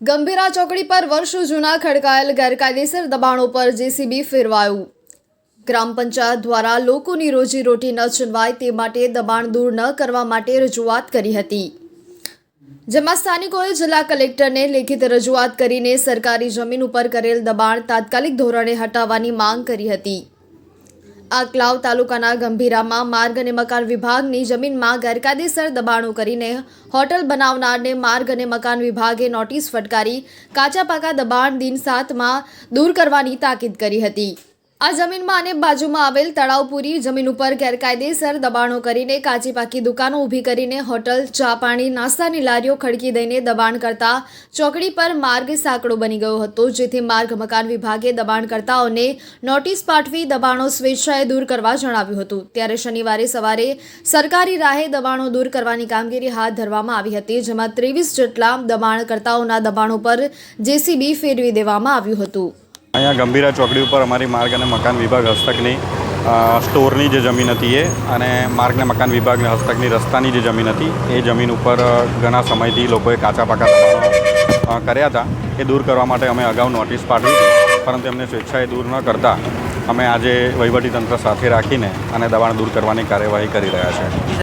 ગંભીરા ચોકડી પર વર્ષો જૂના ખડકાયેલ ગેરકાયદેસર દબાણો પર જેસીબી ફેરવાયું. ગ્રામ પંચાયત દ્વારા લોકોની રોજીરોટી ન છીનવાય તે માટે દબાણ દૂર ન કરવા માટે રજૂઆત કરી હતી. જેમાં સ્થાનિકોએ જિલ્લા કલેક્ટરને લેખિત રજૂઆત કરીને સરકારી જમીન ઉપર કરેલ દબાણ તાત્કાલિક ધોરણે હટાવવાની માંગ કરી હતી. આકલાવ તાલુકાના ગંભીરામાં માર્ગ અને મકાન વિભાગની જમીનમાં ગેરકાયદેસર દબાણો કરીને હોટલ બનાવનારને માર્ગ અને મકાન વિભાગે નોટિસ ફટકારી કાચા પાકા દબાણ દિન સાતમાં દૂર કરવાની તાકીદ કરી હતી. આ જમીનમાં અને બાજુમાં આવેલ તળાવપુરી જમીન ઉપર ગેરકાયદેસર દબાણો કરીને કાચી પાકી દુકાનો ઊભી કરીને હોટલ, ચા પાણી, નાસ્તાની લારીઓ ખડકી દઈને દબાણ કરતા ચોકડી પર માર્ગ સાંકડો બની ગયો હતો, જેથી માર્ગ મકાન વિભાગે દબાણકર્તાઓને નોટિસ પાઠવી દબાણો સ્વેચ્છાએ દૂર કરવા જણાવ્યું હતું. ત્યારે શનિવારે સવારે સરકારી રાહે દબાણો દૂર કરવાની કામગીરી હાથ ધરવામાં આવી હતી, જેમાં ત્રેવીસ જેટલા દબાણકર્તાઓના દબાણો પર જેસીબી ફેરવી દેવામાં આવ્યું હતું. અહીંયા ગંભીરા ચોકડી ઉપર અમારી માર્ગ અને મકાન વિભાગ હસ્તકની સ્ટોરની જે જમીન હતી એ અને માર્ગ અને મકાન વિભાગ હસ્તકની રસ્તાની જે જમીન હતી, એ જમીન ઉપર ઘણા સમયથી લોકોએ કાચા પાકા કર્યા હતા. એ દૂર કરવા માટે અમે અગાઉ નોટિસ પાઠવી હતી, પરંતુ એમને સ્વેચ્છાએ દૂર ન કરતા અમે આજે વહીવટીતંત્ર સાથે રાખીને અને દબાણ દૂર કરવાની કાર્યવાહી કરી રહ્યા છે